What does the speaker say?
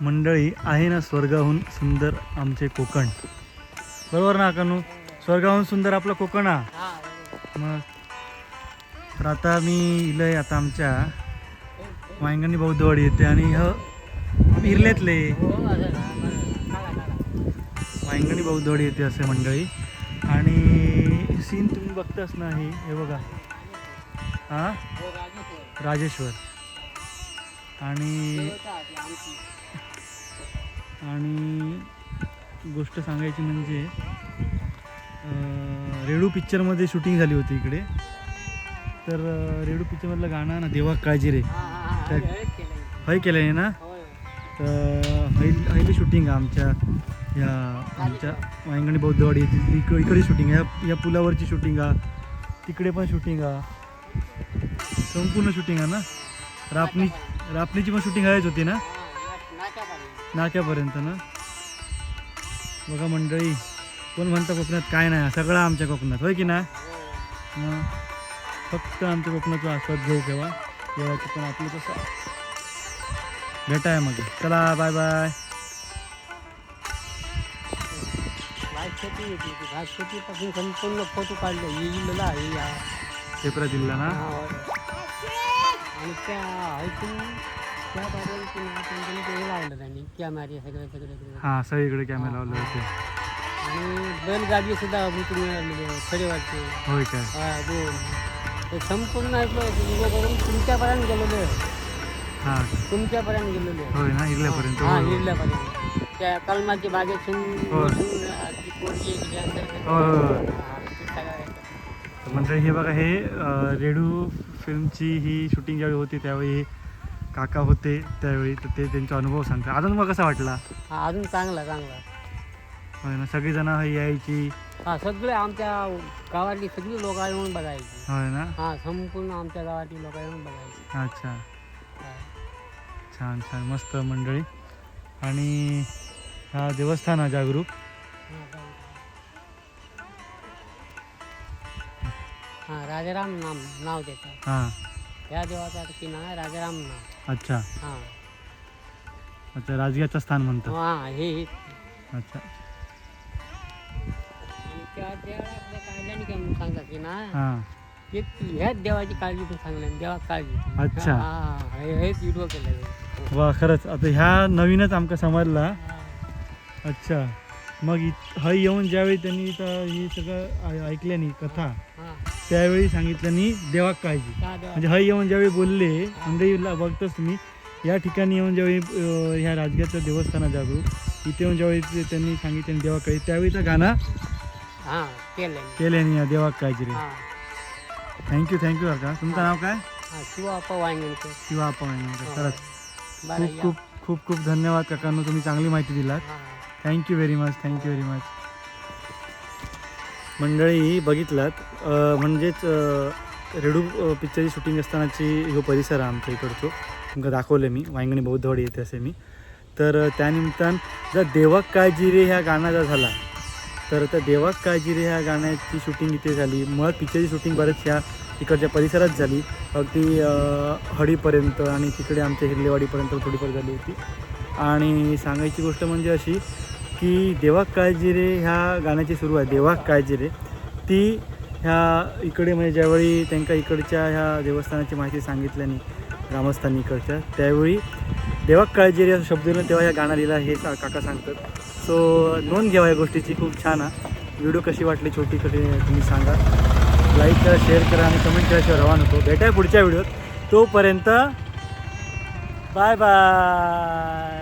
मंडळी आहे ना स्वर्गाहून सुंदर आमचे कोकण. बरोबर ना कानू स्वर्गाहून सुंदर आपलं कोकण हा. मग तर आता मी इलय आता आमच्या वांगणी बौद्धवाडी येते आणि ह इरलेतले. वांगणी बौद्धवाडी येते असे मंडळी. आणि सीन तुम्ही बघताच नाही हे बघा. हा? राजेश्वर. आणि आणि गोष्ट सांगायची म्हणजे रेडू पिक्चरमध्ये शूटिंग झाली होती इकडे. तर रेडू पिक्चरमधलं गाणं ना देवा काळजी रे. हय केलं आहे ना? तर हैल हैली शूटिंग आहे आमच्या या आमच्या वांगणी बौद्धवाडी. इथे- इक इकडे शूटिंग आहे. या- या पुलावरची शूटिंग आहे. तिकडे पण शूटिंग आहे. संपूर्ण शूटिंग आहे ना? रापणी रापणीची पण शूटिंग आहेच होती ना? नाक्यापर्यंत ना? बघा मंडळी कोण म्हणतं कोकणात काय नाही सगळं आमच्या कोकणात होय की ना? फक्त आमच्या कोकणाचा आस्वाद घेऊ केव्हा? केव्हाचं पण आपलं कसं भेटाय मग. चला बाय बाय संपूर्ण फोटो काढले आहे या. जिल्हा ना? आणि त्या ऐकून त्या बाजूला पुन्हा त्यांनी ते लावलं त्यांनी कॅमेरे सगळे सगळे सगळे. हां सगळीकडे कॅमेरा लावले होते. आणि बैलगाडी सुद्धा उतरून मिळालेली होय काय हा दोन. ते संपूर्ण उभं करून तुमच्यापर्यंत गेलेलो आहे. हां. तुमच्यापर्यंत गेलेलो आहे. होय ना हा होय, त्या कलमाच्या बागेतून हो. बसून ती पोरगी एक dancer करते. होय, होय, होय. हा, ते सगळं हे बघा हे अं, रेडू फिल्मची ही शूटिंग ज्यावेळी होती त्यावेळी काका होते त्यावेळी तर ते त्यांचा अनुभव सांगतात. अजून मग कसा वाटला? हा अजून चांगला चांगला. होय ना सगळीजण यायची. हा सगळे आमच्या गावातली सगळी लोक येऊन बघायची. होय ना? हा संपूर्ण आमच्या गावातली लोक येऊन बघायची. अच्छा. हा. छान छान. मस्त मंडळी. आणि हा देवस्थान हा जागरूक. हा, चालेल. हा राजाराम नाम नाव त्याचं हां. त्या देवाचं की नाव आहे राजाराम अच्छा. हा. अच्छा राजगीयाचं स्थान म्हणतात. हा हे हे. अच्छा. आणि त्या देवाला आपल्या काळजाने काय म्हणून सांगतात की ना हां. हे ह्याच देवाची काळजी पण सांगल्या देवा काळजी. अच्छा. हा हे- हेच व्हिडिओ केलेलं वा खरंच. आता ह्या नवीनच आमका समजला. अच्छा. मग इत हय येऊन ज्यावेळी त्यांनी इथं ही सगळं ऐ- ऐकल्यानी कथा हा त्यावेळी काळजी. त्या देवा म्हणजे हय येऊन ज्यावेळी बोलले मंडईला बघतोच तुम्ही या ठिकाणी येऊन ज्यावेळी ह्या राजगीरच्या देवस्थानात जागो इथे येऊन ज्यावेळी त्यांनी सांगितलं देवा काळजी. त्यावेळी तर गाणं हा केलं केल्यानी या देवाक काळजी रे. हा. थँक्यू थँक्यू काका. तुमचं नाव काय? हा शिवा अप्पा वांगणकर. शिवा आपण खरंच. बरं खूप. खूप खूप खूप धन्यवाद काकांनो तुम्ही चांगली माहिती दिलात. हा. Thank you very much thank you very much मंडळी बघितलात. म्हणजेच रेडू पिक्चरची शूटिंग असतानाची ह्यो परिसर आहे आमच्या इकडचो. तुमका दाखवले मी. वांगणी बौद्धवाडी येते असे मी. तर त्यानिमित्तान जर देवाक काळजी रे ह्या गाण्याचा झाला तर त्या देवाक काळजी रे ह्या गाण्याची शूटिंग इथे झाली. मुळात पिक्चरची शूटिंग बरेच ह्या इकडच्या परिसरात झाली. अगदी हडीपर्यंत आणि तिकडे आमच्या हिरलेवाडीपर्यंत थोडीफार झाली होती. आणि सांगायची गोष्ट म्हणजे अशी की देवाक काळजी रे ह्या गाण्याची सुरुवात देवा काळजी रे. ती ह्या इकडे म्हणजे ज्यावेळी त्यांना इकडच्या ह्या देवस्थानाची माहिती सांगितल्याने ग्रामस्थांनी इकडच्या त्यावेळी देवाक काळजी रे शब्द येऊन तेव्हा ह्या गाणं लिहिला हे सा- काका सांगतात. सो नोंद घ्यावा हो या गोष्टीची खूप छान आहे व्हिडिओ कशी वाटली छोटी कधी तुम्ही सांगा. लाईक करा शेअर करा आणि कमेंट केल्याशिवाय रवा होतो भेटाय पुढच्या व्हिडिओत तोपर्यंत बाय बाय